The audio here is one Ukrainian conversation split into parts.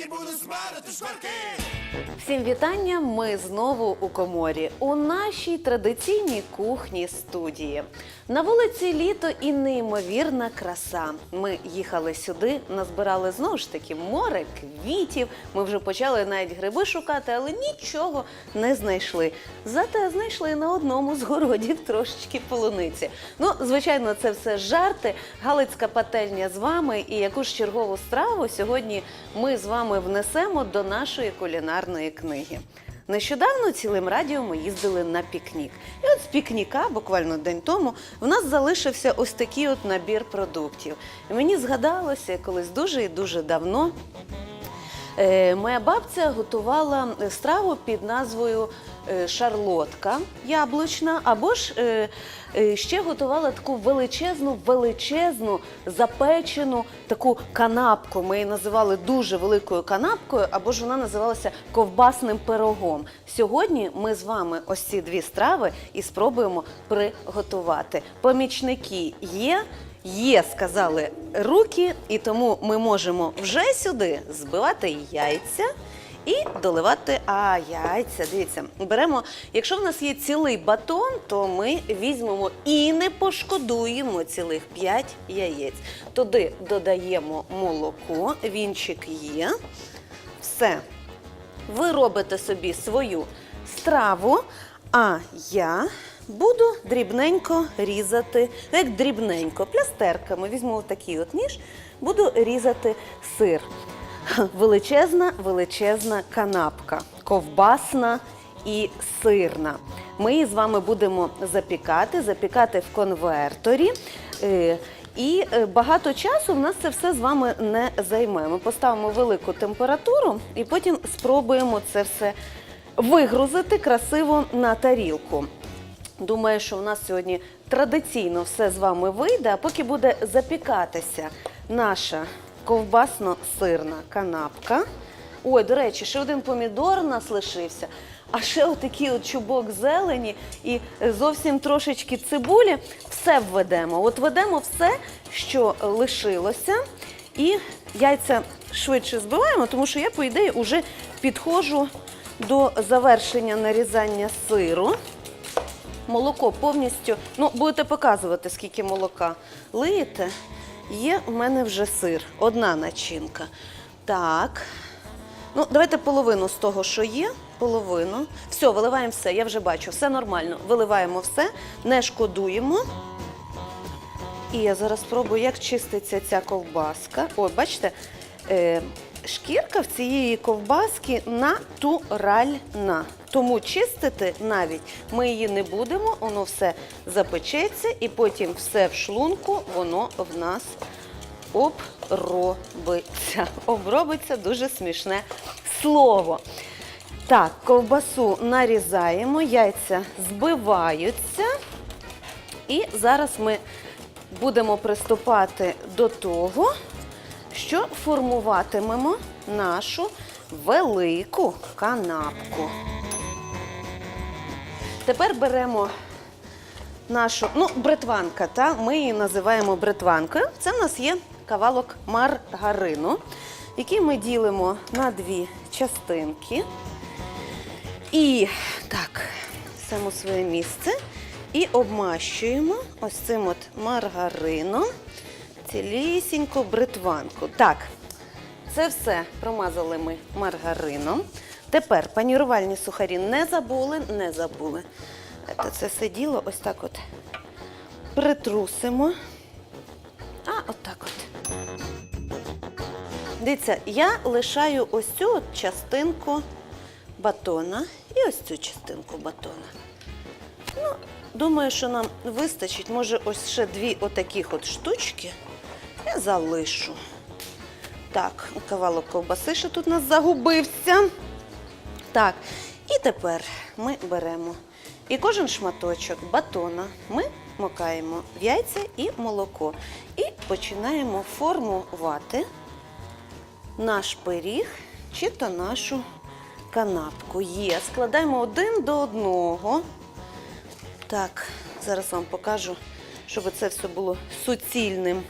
не буду смарити шкварки. Всім вітання! Ми знову у коморі у нашій традиційній кухні студії. На вулиці літо і неймовірна краса. Ми їхали сюди, назбирали знову ж таки море, квітів. Ми вже почали навіть гриби шукати, але нічого не знайшли. Зате знайшли на одному з городів трошечки полуниці. Ну, звичайно, це все жарти. Галицька пательня з вами. І яку ж чергову страву сьогодні ми з вами внесемо до нашої кулінарної книги. Нещодавно цілим радіо ми їздили на пікнік. І от з пікніка, буквально день тому, в нас залишився ось такий от набір продуктів. І мені згадалося колись дуже і дуже давно. Е, Моя бабця готувала е, страву під назвою е, шарлотка яблучна, або ж ще готувала таку величезну, величезну запечену таку канапку. Ми її називали дуже великою канапкою, або ж вона називалася ковбасним пирогом. Сьогодні ми з вами ось ці дві страви і спробуємо приготувати. Помічники є. Є, сказали руки, і тому ми можемо вже сюди збивати яйця і доливати. А яйця, дивіться, беремо. Якщо в нас є цілий батон, то ми візьмемо і не пошкодуємо цілих 5 яєць. Туди додаємо молоко, вінчик є. Все. Ви робите собі свою страву, а я буду дрібненько різати, ну як дрібненько, плястерками. Візьму такий от ніж, буду різати сир. Величезна, величезна канапка, ковбасна і сирна. Ми її з вами будемо запікати, запікати в конверторі. Е, І е, багато часу в нас це все з вами не займе. Ми поставимо велику температуру і потім спробуємо це все вигрузити красиво на тарілку. Думаю, що в нас сьогодні традиційно все з вами вийде, а поки буде запікатися наша ковбасно-сирна канапка. Ой, до речі, ще один помідор у нас лишився, а ще отакий от чубок зелені і зовсім трошечки цибулі. Все введемо. От введемо все, що лишилося. І яйця швидше збиваємо, тому що я, по ідеї, вже підходжу до завершення нарізання сиру. Молоко повністю, ну, будете показувати, скільки молока лиєте. Є у мене вже сир, одна начинка. Так. Ну, давайте половину з того, що є. Половину. Все, виливаємо все, я вже бачу, все нормально. Виливаємо все, не шкодуємо. І я зараз спробую, як чиститься ця ковбаска. Ой, бачите, е, шкірка в цієї ковбаски натуральна. Тому чистити навіть ми її не будемо, воно все запечеться і потім все в шлунку воно в нас обробиться. Обробиться дуже смішне слово. Так, ковбасу нарізаємо, яйця збиваються. І зараз ми будемо приступати до того, що формуватимемо нашу велику канапку. Тепер беремо нашу, ну, бритванка, та? ми її називаємо бритванкою. Це в нас є кавалок маргарину, який ми ділимо на дві частинки. І так, саме своє місце. І обмащуємо ось цим от маргарином цілісіньку бритванку. Так, це все промазали ми маргарином. Тепер панірувальні сухарі не забули, не забули. Це, це все діло ось так от притрусимо. А, отак от. Дивіться, я лишаю ось цю от частинку батона і ось цю частинку батона. Ну, думаю, що нам вистачить. Може, ось ще дві отаких от штучки я залишу. Так, кавалок ковбаси ще тут у нас загубився. Так, і тепер ми беремо. І кожен шматочок батона ми макаємо в яйця і молоко. І починаємо формувати наш пиріг чи то нашу канапку. Є. Складаємо один до одного. Так, зараз вам покажу, щоб це все було суцільним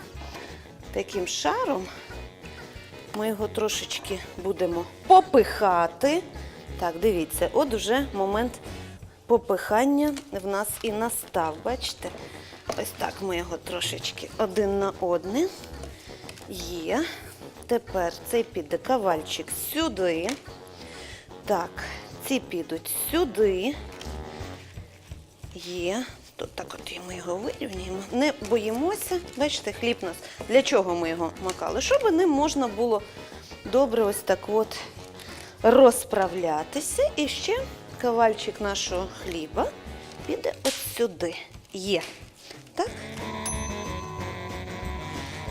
таким шаром. Ми його трошечки будемо попихати. Так, дивіться, от уже момент попихання в нас і настав. Бачите? Ось так ми його трошечки один на один. Є. Тепер цей піде кавальчик сюди. Так, ці підуть сюди. Є. Тут так от ми його вирівнюємо. Не боїмося. Бачите, хліб нас. Для чого ми його макали? Щоб ним можна було добре ось так от розправлятися. І ще кавальчик нашого хліба піде от сюди. Є. Так?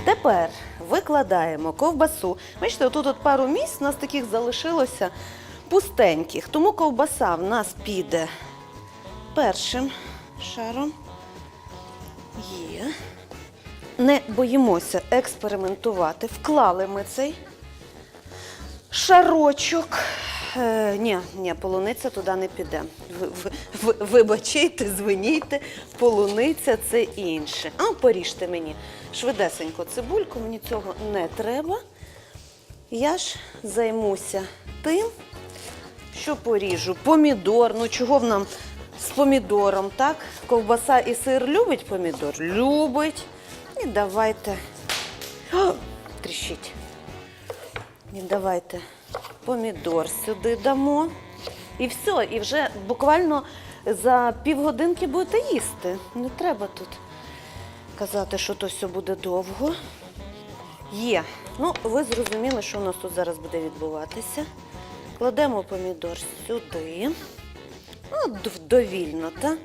Тепер викладаємо ковбасу. Бачите, тут от пару місць у нас таких залишилося пустеньких. Тому ковбаса в нас піде першим шаром. Є. Не боїмося експериментувати. Вклали ми цей шарочок. Е, ні, ні, полуниця туди не піде. Ви, ви, ви, вибачайте, звинійте, полуниця це інше. А поріжте мені швидесенько цибульку, мені цього не треба. Я ж займуся тим, що поріжу. Помідор. Ну чого в нам з помідором, так? Ковбаса і сир любить помідор? Любить. І давайте. О, тріщить. І давайте помідор сюди дамо. І все, і вже буквально за півгодинки будете їсти. Не треба тут казати, що то все буде довго. Є. Ну, ви зрозуміли, що у нас тут зараз буде відбуватися. Кладемо помідор сюди. Ну, довільно, та?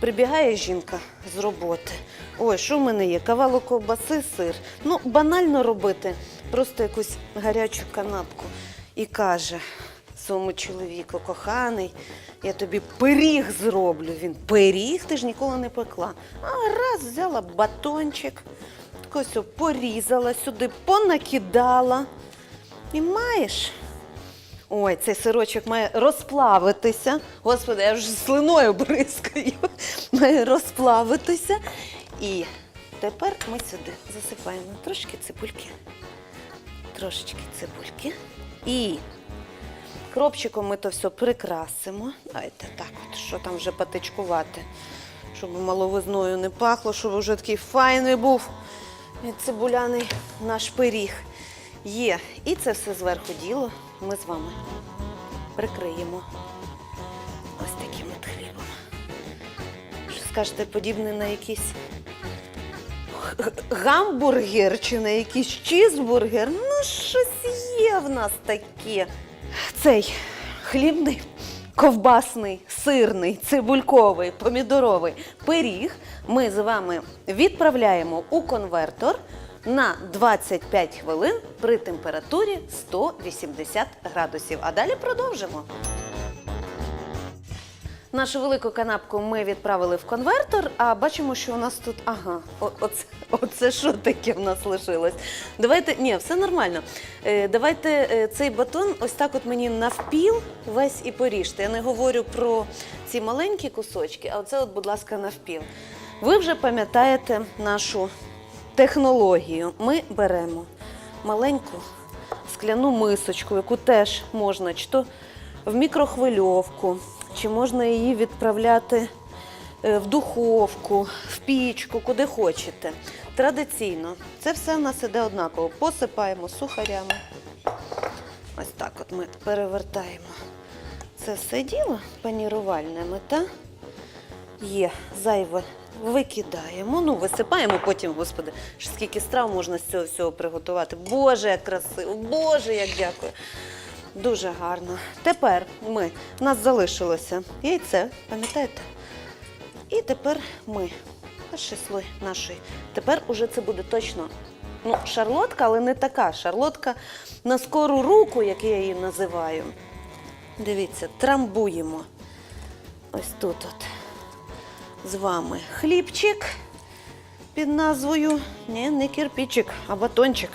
Прибігає жінка з роботи. Ой, що в мене є? Кавалок ковбаси, сир. Ну, банально робити. Просто якусь гарячу канапку. І каже своєму чоловіку, коханий, я тобі пиріг зроблю. Він пиріг, ти ж ніколи не пекла. А раз взяла батончик, ось порізала сюди, понакидала. І маєш. Ой, цей сирочок має розплавитися. Господи, я вже слиною бризкаю. Має розплавитися. І тепер ми сюди засипаємо трошки цибульки. Трошечки цибульки. І кропчиком ми то все прикрасимо. Давайте так, от, що там вже патичкувати, щоб маловизною не пахло, щоб вже такий файний був цибуляний наш пиріг. Є. І це все зверху діло ми з вами прикриємо ось таким от хлібом. Що скажете, подібне на якийсь гамбургер чи на якийсь чізбургер? Ну, щось є в нас таке. Цей хлібний, ковбасний, сирний, цибульковий, помідоровий пиріг ми з вами відправляємо у конвертор на 25 хвилин при температурі 180 градусів. А далі продовжимо. Нашу велику канапку ми відправили в конвертор, а бачимо, що у нас тут. Ага, оце, оце що таке в нас лишилось. Давайте, ні, все нормально. Е, давайте е, цей батон ось так от мені навпіл весь і поріжте. Я не говорю про ці маленькі кусочки, а оце, от, будь ласка, навпіл. Ви вже пам'ятаєте нашу технологію. Ми беремо маленьку скляну мисочку, яку теж можна чи то в мікрохвильовку, чи можна її відправляти е, в духовку, в пічку, куди хочете. Традиційно це все в нас іде однаково. Посипаємо сухарями. Ось так от ми перевертаємо це все діло панірувальне та є зайве. Викидаємо, ну висипаємо потім, господи, скільки страв можна з цього всього приготувати. Боже, як красиво, Боже, як дякую. Дуже гарно. Тепер ми, у нас залишилося яйце, пам'ятаєте? І тепер ми, перший слой нашої. Тепер уже це буде точно ну, шарлотка, але не така. Шарлотка на скору руку, як я її називаю. Дивіться, трамбуємо. Ось тут от з вами хлібчик під назвою, ні, не кирпичик, а батончик.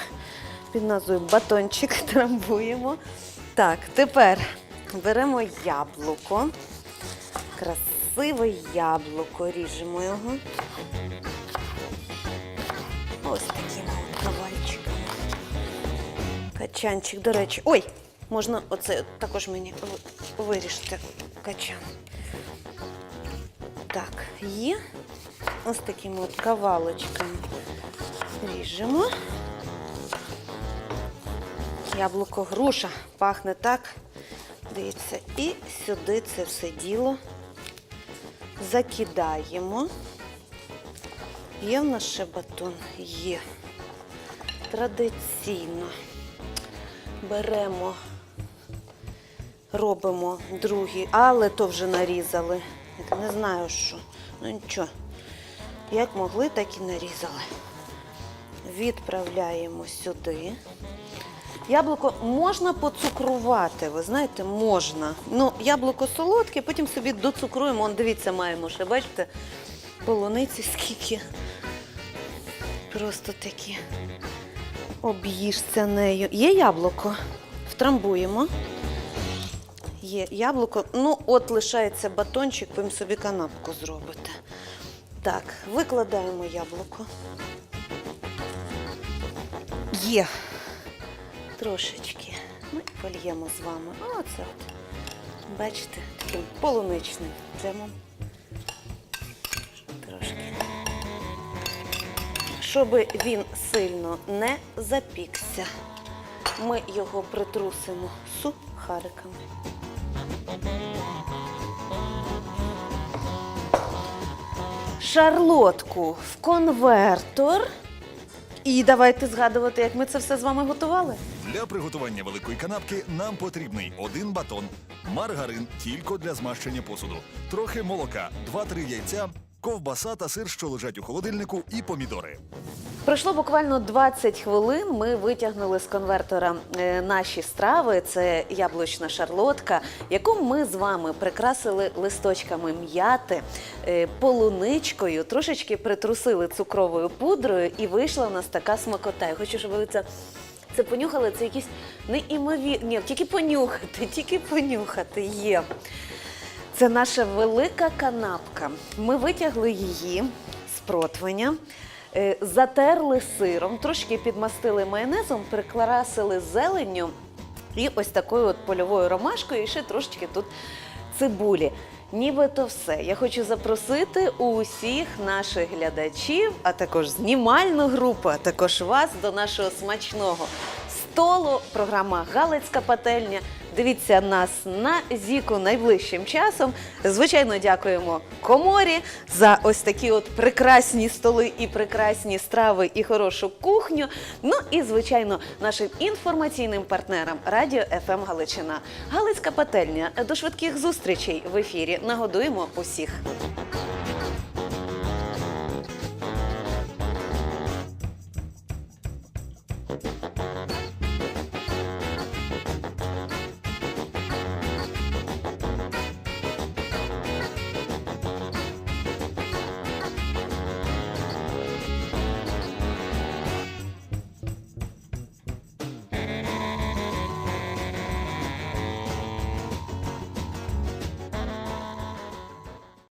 Під назвою батончик трамбуємо. Так, тепер беремо яблуко. Красиве яблуко, ріжемо його. Ось такими от кавальчиками. качанчик, до речі. Ой, можна оце також мені в- виріжте качан. Так, є. Ось такими от кавалочками ріжемо. Яблуко груша пахне так. Дивіться, і сюди це все діло закидаємо. Є в нас ще батон? Є. Традиційно беремо, робимо другий, але то вже нарізали. Не знаю що. Ну нічого. Як могли, так і нарізали. Відправляємо сюди. Яблуко можна поцукрувати, ви знаєте, можна. Ну, яблуко солодке, потім собі доцукруємо. Он, дивіться, маємо ще, бачите, полуниці скільки. Просто такі. Об'їжся нею. Є яблуко. Втрамбуємо. Є яблуко. Ну, от лишається батончик, ви собі канапку зробите. Так, викладаємо яблуко. Є. Трошечки. Ми польємо з вами. Оце от. Бачите, таким полуничним джемом. Трошки. Щоб він сильно не запікся, ми його притрусимо сухариками. Шарлотку в конвертор. І давайте згадувати, як ми це все з вами готували. Для приготування великої канапки нам потрібний один батон, маргарин тільки для змащення посуду, трохи молока, 2-3 яйця, ковбаса та сир, що лежать у холодильнику, і помідори. Пройшло буквально 20 хвилин. Ми витягнули з конвертора е, наші страви. Це яблучна шарлотка, яку ми з вами прикрасили листочками м'яти, е, полуничкою, трошечки притрусили цукровою пудрою, і вийшла у нас така смакота. Я хочу, щоб ви це. Це понюхали, це якісь неймовірні. Ні, тільки понюхати, тільки понюхати є. Це наша велика канапка. Ми витягли її з противня, е, затерли сиром, трошки підмастили майонезом, прикрасили зеленню і ось такою от польовою ромашкою, і ще трошечки тут цибулі. Нібито все. Я хочу запросити усіх наших глядачів, а також знімальну групу, а також вас до нашого смачного столу. Програма Галицька пательня. Дивіться нас на Зіку найближчим часом. Звичайно, дякуємо коморі за ось такі от прекрасні столи і прекрасні страви і хорошу кухню. Ну і звичайно, нашим інформаційним партнерам Радіо ФМ Галичина. Галицька пательня. До швидких зустрічей в ефірі. Нагодуємо усіх.